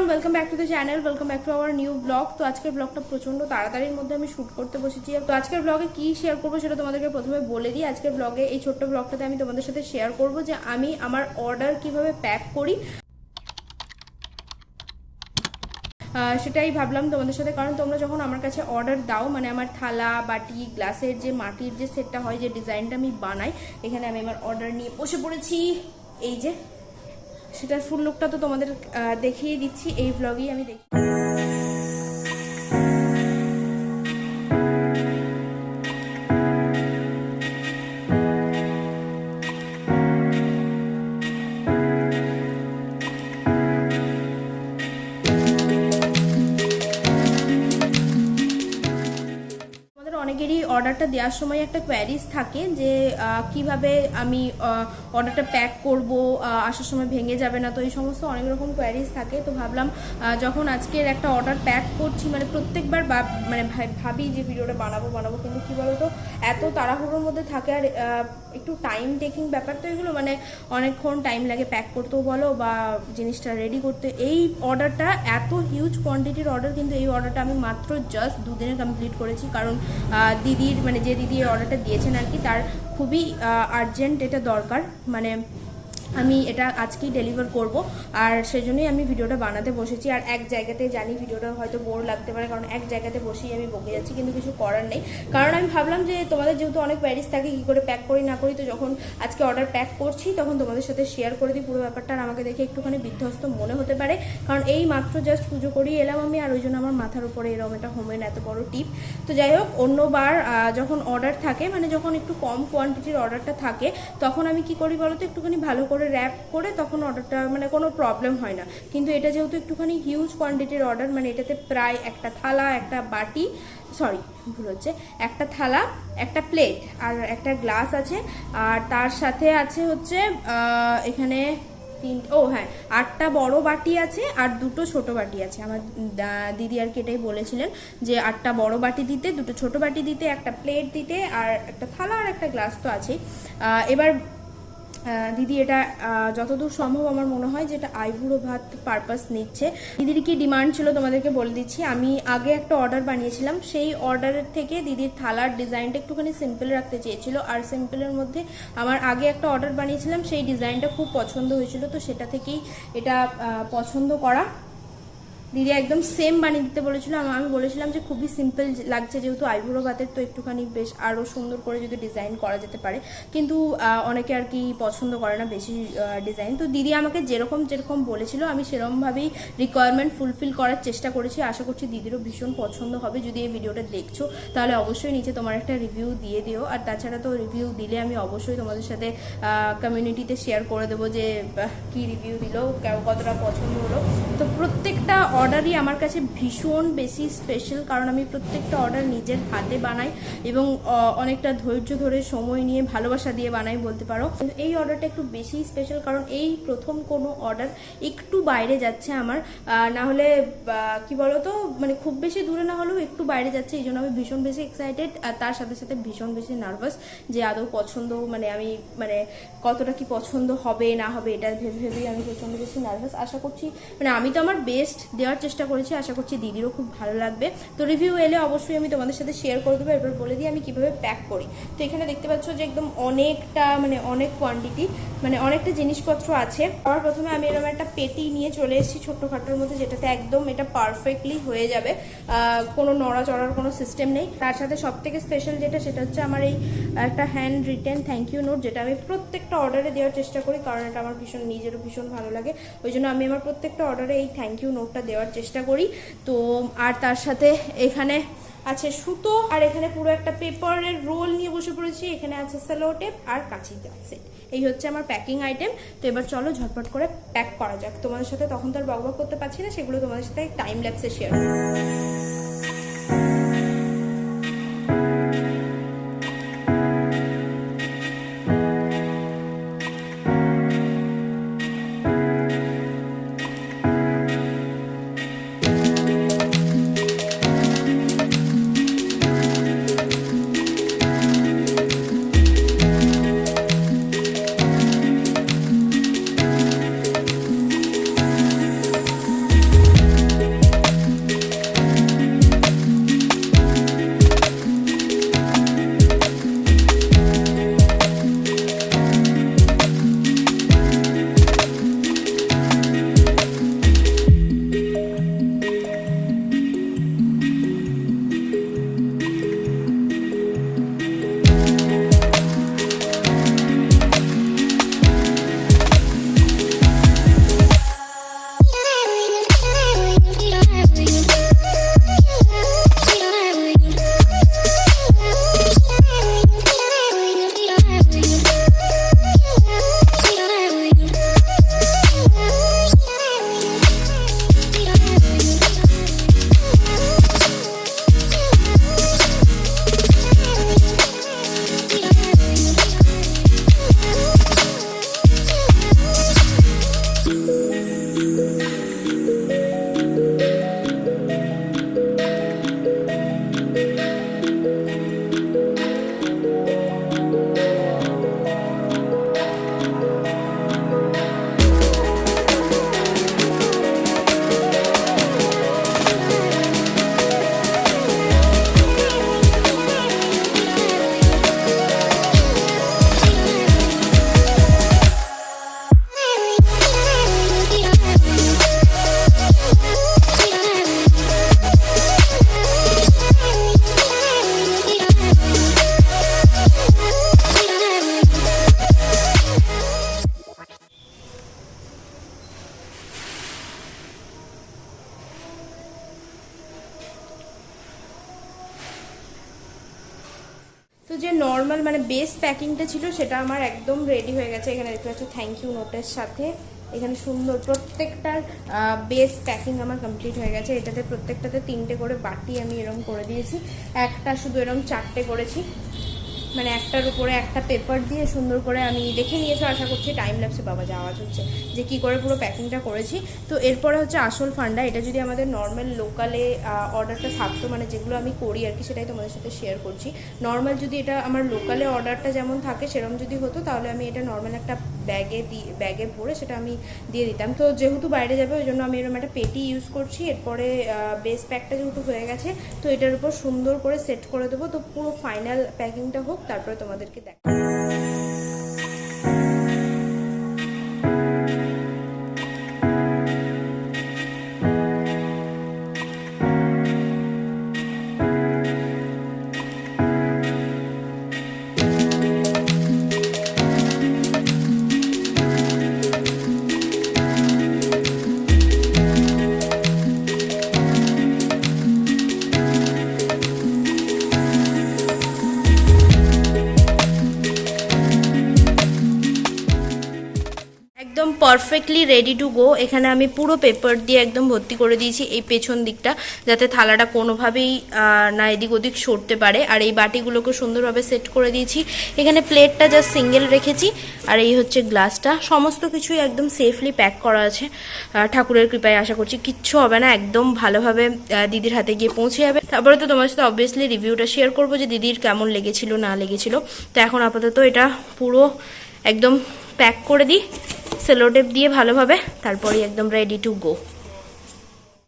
Everyone welcome back to the channel welcome back to our new blog তো আজকের ব্লগটা প্রচণ্ড তাড়াতাড়ির মধ্যে আমি শ্যুট করতে বসেছি। তো আজকের ব্লগে কি শেয়ার করব সেটা তোমাদেরকে প্রথমে বলে দিই। আজকের ব্লগে এই ছোট্ট ব্লগটাতে আমি তোমাদের সাথে শেয়ার করব যে আমি আমার অর্ডার কীভাবে প্যাক করি। সেটাই ভাবলাম তোমাদের সাথে। কারণ তোমরা যখন আমার কাছে অর্ডার দাও মানে আমার থালা, বাটি, গ্লাসের যে মাটির যে সেটটা হয়, যে ডিজাইনটা আমি বানাই, এখানে আমি আমার অর্ডার নিয়ে বসে পড়েছি। এই যে সেটার ফুল লুকটা তো তোমাদের দেখিয়ে দিচ্ছি। এই ব্লগেই আমি দেখি অনেকেরই অর্ডারটা দেওয়ার সময় একটা কোয়ারিজ থাকে যে কীভাবে আমি অর্ডারটা প্যাক করব আসার সময় ভেঙে যাবে না, তো এই সমস্ত অনেক রকম কোয়ারিজ থাকে। তো ভাবলাম যখন আজকের একটা অর্ডার প্যাক করছি মানে প্রত্যেকবার মানে ভাবি যে ভিডিওটা বানাবো বানাবো, কিন্তু কি বলতো, এত তাড়াহুড়োর মধ্যে থাকে আর একটু টাইম টেকিং ব্যাপার তো এগুলো মানে অনেকক্ষণ টাইম লাগে প্যাক করতেও বলো বা জিনিসটা রেডি করতে। এই অর্ডারটা এত হিউজ কোয়ান্টিটির অর্ডার কিন্তু এই অর্ডারটা আমি মাত্র জাস্ট দুদিনে কমপ্লিট করেছি। কারণ দিদির মানে যে দিদি এই অর্ডারটা দিয়েছেন আর কি, তার খুবই আর্জেন্ট এটা দরকার। মানে আমি এটা আজকেই ডেলিভার করব। আর সেজন্যই আমি ভিডিওটা বানাতে বসেছি। আর এক জায়গাতে জানি ভিডিওটা হয়তো বোর লাগতে পারে, কারণ এক জায়গাতে বসেই আমি বকে যাচ্ছি, কিন্তু কিছু করার নেই। কারণ আমি ভাবলাম যে তোমাদের যেহেতু অনেক প্যারিস থাকে, কী করে প্যাক করি, না করি, তো যখন আজকে অর্ডার প্যাক করছি, তখন তোমাদের সাথে শেয়ার করে দিই পুরো ব্যাপারটা, আর আমাকে দেখে একটুখানি বিধ্বস্ত মনে হতে পারে। কারণ এই মাত্র জাস্ট পুজো করিয়ে এলাম আমি, আর ওই জন্য আমার মাথার উপরে এরকম একটা হোমেন এত বড় টিপ তো যাই হোক, অন্যবার যখন অর্ডার থাকে মানে যখন একটু কম কোয়ান্টিটির অর্ডারটা থাকে, তখন আমি কি করি বলো তো একটুখানি ভালো করে র্যাপ করে তখন অর্ডারটা মানে কোনো প্রবলেম হয় না। কিন্তু এটা যেহেতু একটুখানি হিউজ কোয়ান্টিটির অর্ডার মানে এটাতে প্রায় একটা থালা, একটা বাটি সরি ভুল হচ্ছে, একটা থালা, একটা প্লেট আর একটা গ্লাস আছে। আর তার সাথে আছে হচ্ছে এখানে তিন ও হ্যাঁ আটটা বড় বাটি আছে আর দুটো ছোট বাটি আছে। আমার দিদি আর কি এটাই বলেছিলেন যে আটটা বড় বাটি দিতে, দুটো ছোট বাটি দিতে, একটা প্লেট দিতে আর একটা থালা আর একটা গ্লাস তো আছেই। এবার দিদি, এটা যতদূর সম্ভব আমার মনে হয় যে এটা আইবুড়ো ভাত পারপাস নিচ্ছে। দিদির কি ডিমান্ড ছিল তোমাদেরকে বলে দিচ্ছি। আমি আগে একটা অর্ডার বানিয়েছিলাম। সেই অর্ডারের থেকে দিদির থালার ডিজাইনটা একটুখানি সিম্পল রাখতে চেয়েছিল। আর সিম্পলের মধ্যে আমার আগে একটা অর্ডার বানিয়েছিলাম। সেই ডিজাইনটা খুব পছন্দ হয়েছিল। তো সেটা থেকেই এটা পছন্দ করা। দিদি একদম সেম বানিয়ে দিতে বলেছিল। আমি বলেছিলাম যে খুবই সিম্পল লাগছে, যেহেতু আইবুড়ো ভাতের তো একটুখানি বেশ আরও সুন্দর করে যদি ডিজাইন করা যেতে পারে। কিন্তু অনেকে আর কি পছন্দ করে না বেশি ডিজাইন তো দিদি আমাকে যেরকম যেরকম বলেছিল, আমি সেরকমভাবেই রিকোয়ারমেন্ট ফুলফিল করার চেষ্টা করেছি। আশা করছি দিদিরও ভীষণ পছন্দ হবে। যদি এই ভিডিওটা দেখছ, তাহলে অবশ্যই নিচে তোমার একটা রিভিউ দিয়ে দিও। আর তাছাড়া তো রিভিউ দিলে আমি অবশ্যই তোমাদের সাথে কমিউনিটিতে শেয়ার করে দেবো যে কি রিভিউ দিলো কতটা পছন্দ হলো। তো প্রত্যেকটা অর্ডারই আমার কাছে ভীষণ বেশি স্পেশাল কারণ আমি প্রত্যেকটা অর্ডার নিজের হাতে বানাই এবং অনেকটা ধৈর্য ধরে সময় নিয়ে ভালোবাসা দিয়ে বানাই বলতে পারো। এই অর্ডারটা একটু বেশি স্পেশাল কারণ এই প্রথম কোনো অর্ডার একটু বাইরে যাচ্ছে আমার। না হলে কি বলতো মানে খুব বেশি দূরে না হলেও একটু বাইরে যাচ্ছে, এই জন্য আমি ভীষণ বেশি এক্সাইটেড আর তার সাথে সাথে ভীষণ বেশি নার্ভাস যে আদৌ পছন্দ মানে আমি মানে কতটা কি পছন্দ হবে, না হবে, এটা ভেবে ভেবেই আমি প্রচণ্ড বেশি নার্ভাস আশা করছি মানে আমি তো আমার বেস্ট দেওয়ার চেষ্টা করেছি, আশা করছি দিদিরও খুব ভালো লাগবে। তো রিভিউ এলে অবশ্যই আমি তোমাদের সাথে শেয়ার করে দেবো এবার বলে দিই আমি কীভাবে প্যাক করি। তো এখানে দেখতে পাচ্ছ যে একদম অনেকটা মানে অনেক কোয়ান্টিটি মানে অনেকটা জিনিসপত্র আছে। আমার প্রথমে আমি এরকম একটা পেটি নিয়ে চলে এসেছি ছোট্টখাটোর মধ্যে, যেটাতে একদম এটা পারফেক্টলি হয়ে যাবে। কোনো নড়াচড়ার কোনো সিস্টেম নেই। তার সাথে সব থেকে স্পেশাল যেটা, সেটা হচ্ছে আমার এই একটা hand written thank you note যেটা আমি প্রত্যেকটা অর্ডারে দেওয়ার চেষ্টা করি, কারণ এটা আমার ভীষণ, নিজেরও ভীষণ ভালো লাগে। ওই জন্য আমি আমার প্রত্যেকটা অর্ডারে এই থ্যাংক ইউ নোটটা দেওয়ার চেষ্টা করি। তো, আর তার সাথে এখানে আছে সুতো, আর এখানে পুরো একটা পেপারের রোল নিয়ে বসে পড়েছি। এখানে আছে স্যালো টেপ আর কাঁচি সেট। এই হচ্ছে আমার প্যাকিং আইটেম। তো এবার চলো ঝটপট করে প্যাক করা যাক। তোমাদের সাথে তখন তো আর বকবক করতে পারছি না, সেগুলো তোমাদের সাথে টাইম ল্যাপসে শেয়ার you. বেস প্যাকিংটা ছিল, সেটা আমার একদম রেডি হয়ে গেছে। এখানে দেখতে পাচ্ছ থ্যাংক ইউ নোটের সাথে। এখানে সুন্দর, প্রত্যেকটার বেস প্যাকিং আমার কমপ্লিট হয়ে গেছে। এটাতে প্রত্যেকটাতে তিনটে করে বাটি আমি এরম করে দিয়েছি। একটা শুধু এরম চারটে করেছি। মানে একটার উপরে একটা পেপার দিয়ে সুন্দর করে আমি দেখে নিয়েছো, আশা করছি টাইম ল্যাপসে বাবা যাওয়া হচ্ছে। যে কি করে পুরো প্যাকিংটা করেছি। তো এরপরে হচ্ছে আসল ফান্ডা এটা যদি আমাদের নর্মাল লোকালে অর্ডারটা থাকতো মানে যেগুলো আমি করি আর কি, সেটাই তোমাদের সাথে শেয়ার করছি। নর্মাল যদি এটা আমার লোকালে অর্ডারটা যেমন থাকে সেরকম যদি হতো, তাহলে আমি এটা নর্মাল একটা ব্যাগে দিয়ে ব্যাগে ভরে সেটা আমি দিয়ে দিতাম। তো যেহেতু বাইরে যাবে, ওই জন্য আমি এরকম একটা পেটি ইউজ করছি। এরপরে বেস প্যাকটা যেহেতু হয়ে গেছে, তো এটার উপর সুন্দর করে সেট করে দেবো। তো পুরো ফাইনাল প্যাকিংটা হোক, তারপরে তোমাদেরকে দেখ পারফেক্টলি রেডি টু গো এখানে আমি পুরো পেপার দিয়ে একদম ভর্তি করে দিয়েছি এই পেছন দিকটা, যাতে থালাটা কোনোভাবেই না এদিক ওদিক সরতে পারে। আর এই বাটিগুলোকে সুন্দরভাবে সেট করে দিয়েছি। এখানে প্লেটটা জাস্ট সিঙ্গেল রেখেছি, আর এই হচ্ছে গ্লাসটা সমস্ত কিছুই একদম সেফলি প্যাক করা আছে। ঠাকুরের কৃপায় আশা করছি কিচ্ছু হবে না, একদম ভালোভাবে দিদির হাতে গিয়ে পৌঁছে যাবে। তারপরে তো তোমার সাথে অবভিয়াসলি রিভিউটা শেয়ার করব যে দিদির কেমন লেগেছিল, না লেগেছিল। তো এখন আপাতত এটা পুরো একদম প্যাক করে দিই। সেলোটেপ দিয়ে ভালোভাবে তারপরে একদম রেডি টু গো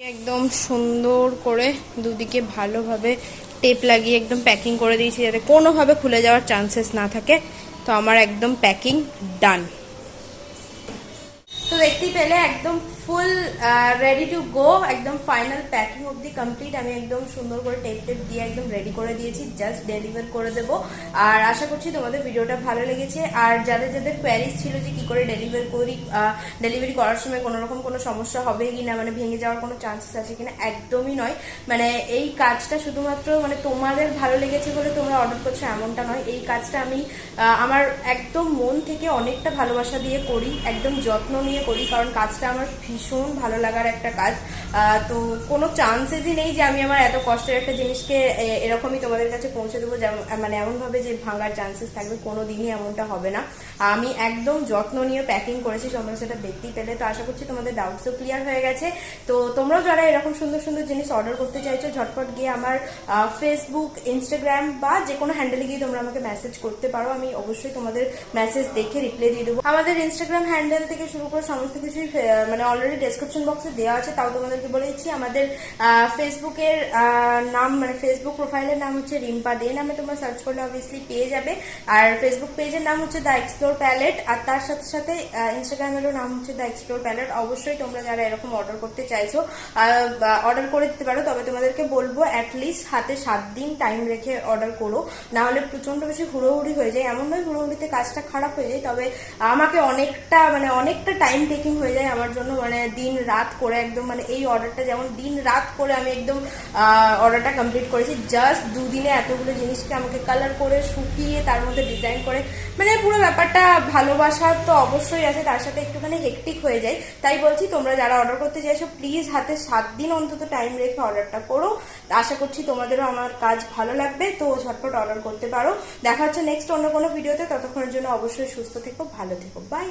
একদম সুন্দর করে দুদিকে ভালোভাবে টেপ লাগিয়ে একদম প্যাকিং করে দিয়েছি যাতে কোনোভাবে খুলে যাওয়ার চান্সেস না থাকে। তো আমার একদম প্যাকিং ডান দেখতেই পেলে একদম ফুল রেডি টু গো একদম ফাইনাল প্যাকিং অবধি কমপ্লিট আমি একদম সুন্দর করে টেপ টেপ দিয়ে একদম রেডি করে দিয়েছি জাস্ট ডেলিভার করে দেবো। আর আশা করছি তোমাদের ভিডিওটা ভালো লেগেছে। আর যাদের যাদের কোয়ারিজ ছিল যে কি করে ডেলিভার করি ডেলিভারি করার সময় কোনো রকম কোনো সমস্যা হবে কি না মানে ভেঙে যাওয়ার কোনো চান্সেস আছে কিনা, একদমই নয়। মানে এই কাজটা শুধুমাত্র মানে তোমাদের ভালো লেগেছে বলে তোমরা অর্ডার করছ এমনটা নয়। এই কাজটা আমি আমার একদম মন থেকে অনেকটা ভালোবাসা দিয়ে করি, একদম যত্ন নিয়ে করি। কারণ কাজটা আমার ভীষণ ভালো লাগার একটা কাজ। তো কোনো চান্সেসই নেই যে আমি আমার এত কষ্টের একটা জিনিসকে এরকমই তোমাদের কাছে পৌঁছে দেবো। মানে এমনভাবে যে ভাঙার চান্সেস থাকবে কোনো দিনই এমনটা হবে না। আমি একদম যত্ন নিয়ে প্যাকিং করেছি তোমরা সেটা দেখতেই পেলে। তো আশা করছি তোমাদের ডাউটসও ক্লিয়ার হয়ে গেছে। তো তোমরাও যারা এরকম সুন্দর সুন্দর জিনিস অর্ডার করতে চাইছো, ঝটপট গিয়ে আমার ফেসবুক ইনস্টাগ্রাম বা যে কোনো হ্যান্ডেলে গিয়ে তোমরা আমাকে মেসেজ করতে পারো। আমি অবশ্যই তোমাদের মেসেজ দেখে রিপ্লাই দিয়ে দেবো। আমাদের ইনস্টাগ্রাম হ্যান্ডেল থেকে শুরু করে সমস্ত কিছুই আহ, মানে অলরেডি ডেসক্রিপশন বক্সে দেওয়া আছে তাও তোমাদেরকে বলে দিচ্ছি। আমাদের ফেসবুকের নাম মানে ফেসবুক প্রোফাইলের নাম হচ্ছে রিম্পা দে নামে তোমরা সার্চ করলে অবভিয়াসলি পেয়ে যাবে। আর ফেসবুক পেজের নাম হচ্ছে দ্য এক্সপ্লোর প্যালেট আর তার সাথে সাথে ইনস্টাগ্রামেরও নাম হচ্ছে দ্য এক্সপ্লোর প্যালেট অবশ্যই তোমরা যারা এরকম অর্ডার করতে চাইছো অর্ডার করে দিতে পারো তবে তোমাদেরকে বলব অ্যাটলিস্ট হাতে সাত দিন টাইম রেখে অর্ডার করো। না হলে প্রচণ্ড বেশি হুড়োহুড়ি হয়ে যায়। এমন নয় হুড়োহুড়িতে কাজটা খারাপ হয়ে যায় তবে আমাকে অনেকটা মানে অনেকটা টাইম টেকিং হয়ে যায় আমার জন্য মানে দিন রাত করে একদম মানে এই অর্ডারটা যেমন দিন রাত করে আমি একদম অর্ডারটা কমপ্লিট করেছি। জাস্ট দুদিনে এতগুলো জিনিসকে আমাকে কালার করে, শুকিয়ে তার মধ্যে ডিজাইন করে মানে পুরো ব্যাপারটা ভালোবাসা তো অবশ্যই আছে, তার সাথে একটুখানি হেকটিক হয়ে যায়। তাই বলছি, তোমরা যারা অর্ডার করতে চাইছো প্লিজ হাতে সাত দিন অন্তত টাইম রেখে অর্ডারটা করো। আশা করছি তোমাদেরও আমার কাজ ভালো লাগবে, তো ঝটপট অর্ডার করতে পারো। দেখা হচ্ছে নেক্সট অন্য কোনো ভিডিওতে ততক্ষণের জন্য অবশ্যই সুস্থ থেকো, ভালো থেকো বাই